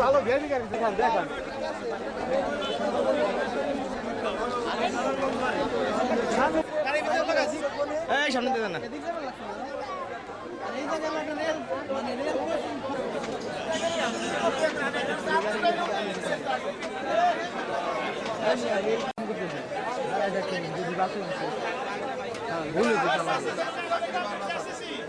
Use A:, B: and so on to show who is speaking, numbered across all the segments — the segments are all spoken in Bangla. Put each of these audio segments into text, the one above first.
A: ভালো ভেরি গাড়ি দেখান
B: এই সামনে দিয়ে না।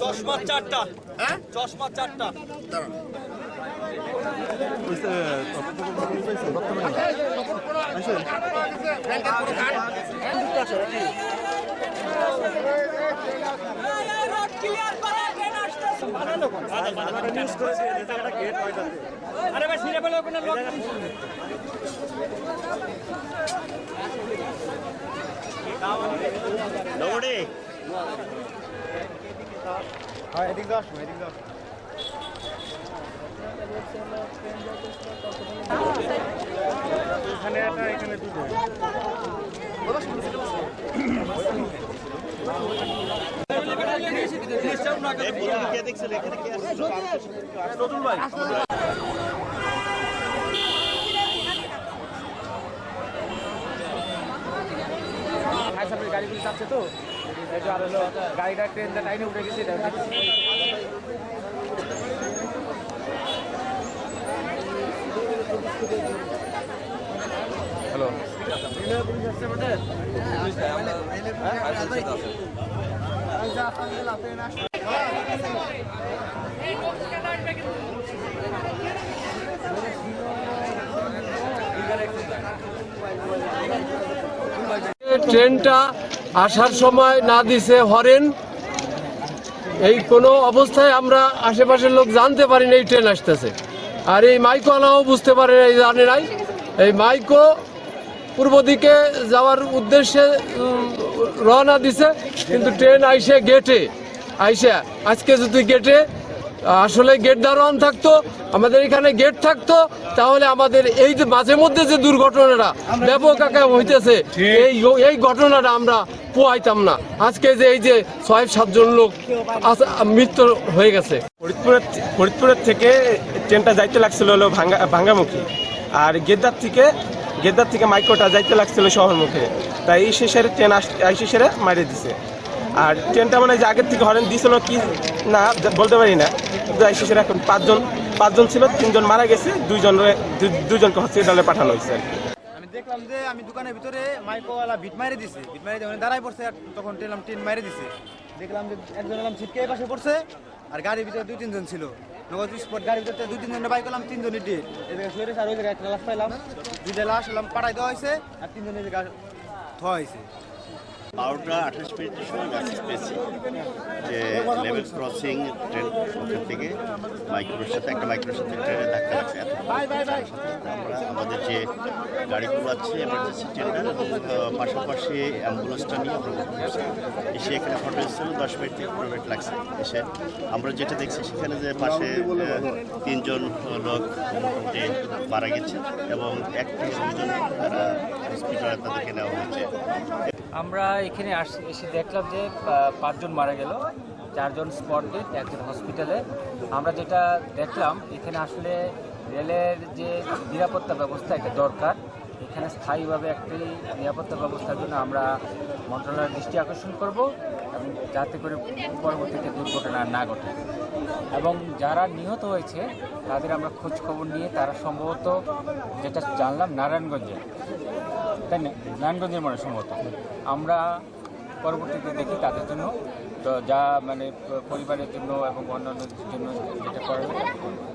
C: চশমা চারটা। হ্যাঁ? চশমা চারটা। আরে ভাই সিরে বলে ওখানে লোক
A: হ্যাঁ এদিক দশ এদিক দশ এখানে একটা, এখানে দুটো।
B: দেখছিল এখানে কে আসছিল
A: ফায়ার সার্ভিস গাড়িগুলো চাচ্ছে তো? এই আর হলো গাড়িটা ট্রেনটা টাইনে উঠে গেছে এটা হ্যালো।
D: ট্রেনটা আসার সময় না দিছে হরেন। এই কোনো অবস্থায় আমরা আশেপাশের লোক জানতে পারি না এই ট্রেন আসতেছে। আর এই মাইকোয়ালাও বুঝতে পারে না, এই জানে নাই। এই মাইকো পূর্ব দিকে যাওয়ার উদ্দেশ্যে রওনা দিছে কিন্তু ট্রেন আইসে গেটে আইসে আজকে যদি গেটে আসলে গেট দারোয়ান থাকতো আমাদের এখানে গেট থাকতো তাহলে আমাদের এই যে মাঝে মধ্যে যে দুর্ঘটনাটা ব্যাপক আকার হইতেছে এই এই ঘটনাটা আমরা পোয়াইতাম না। আজকে যে এই যে ছয় সাতজন লোক মৃত্যু হয়ে গেছে।
E: ফরিদপুরের ফরিদপুরের থেকে ট্রেনটা যাইতে লাগছিল হলো ভাঙ্গা ভাঙ্গামুখী। আর গেদ্দার থেকে গেদ্দার থেকে মাইক্রোটা যাইতে লাগছিল শহরমুখে। তাই এই শেষের ট্রেন এই শেষেরে মারিয়ে দিছে। আর ট্রেনটা মানে যে আগের থেকে হরেন দিছিল কি না বলতে পারি না। এই শেষের এখন পাঁচজন পাঁচজন ছিল, তিনজন মারা গেছে, দুইজন দুজনকে হসপিটালে পাঠানো হয়েছে আর কি।
A: দেখলাম যে আমি দোকানের ভিতরে মাইকোওয়ালা বিট মারে দিছে। বিট মারে দিয়ে দাঁড়াই পড়ছে আর তখন টেলাম টিন মারে দিছে। দেখলাম যে একজন এলাম ছিটকে পাশে পড়ছে আর গাড়ির ভিতরে দুই তিনজন ছিল। নগদ স্পট গাড়ির ভিতরে দুই তিনজন বাইক করলাম, তিনজনই ডেট এই জায়গায় শুয়ে আর ওই জায়গায় একটা লাশ পাইলাম। দুইটা লাশ এলাম পাড়াই দেওয়া হয়েছে আর তিনজনের জায়গায় ধোয়া হয়েছে।
B: বারোটা আঠাশ মিনিটের সময় মেসেজ পেয়েছি যে লেভেল ক্রসিং ট্রেন ওখান থেকে মাইক্রোর সাথে, একটা মাইক্রোর সাথে ট্রেনে ধাক্কা লাগছে এত। আমরা, আমাদের যে গাড়িগুলো আছে এমার্জেন্সি ট্রেনটা পাশাপাশি অ্যাম্বুলেন্সটা নিয়ে আমরা। এসে এখানে ফটো এসেছিল, দশ মিনিট থেকে পনেরো মিনিট লাগছে। এসে আমরা যেটা দেখছি, সেখানে যে পাশে তিনজন লোক মোটামুটি মারা গেছে, এবং এক থেকে দুজন তারা হসপিটালে তাদেরকে নেওয়া হয়েছে।
F: আমরা এখানে এসে দেখলাম যে পাঁচজন মারা গেল, চারজন স্পট ডেট একজন হসপিটালে আমরা যেটা দেখলাম, এখানে আসলে রেলের যে নিরাপত্তা ব্যবস্থা এটা দরকার। এখানে স্থায়ীভাবে একটি নিরাপত্তা ব্যবস্থার জন্য আমরা মন্ত্রণালয়ের দৃষ্টি আকর্ষণ করব এবং যাতে করে পরবর্তীতে দুর্ঘটনা না ঘটে। এবং যারা নিহত হয়েছে, তাদের আমরা খোঁজ খবর নিয়ে তারা সম্ভবত যেটা জানলাম নারায়ণগঞ্জে। তাই না? নারায়ণগঞ্জের মনে সম্ভবত। আমরা পরবর্তীতে দেখি তাদের জন্য। যা মানে পরিবারের জন্য এবং অন্যান্যদের জন্য যেটা করা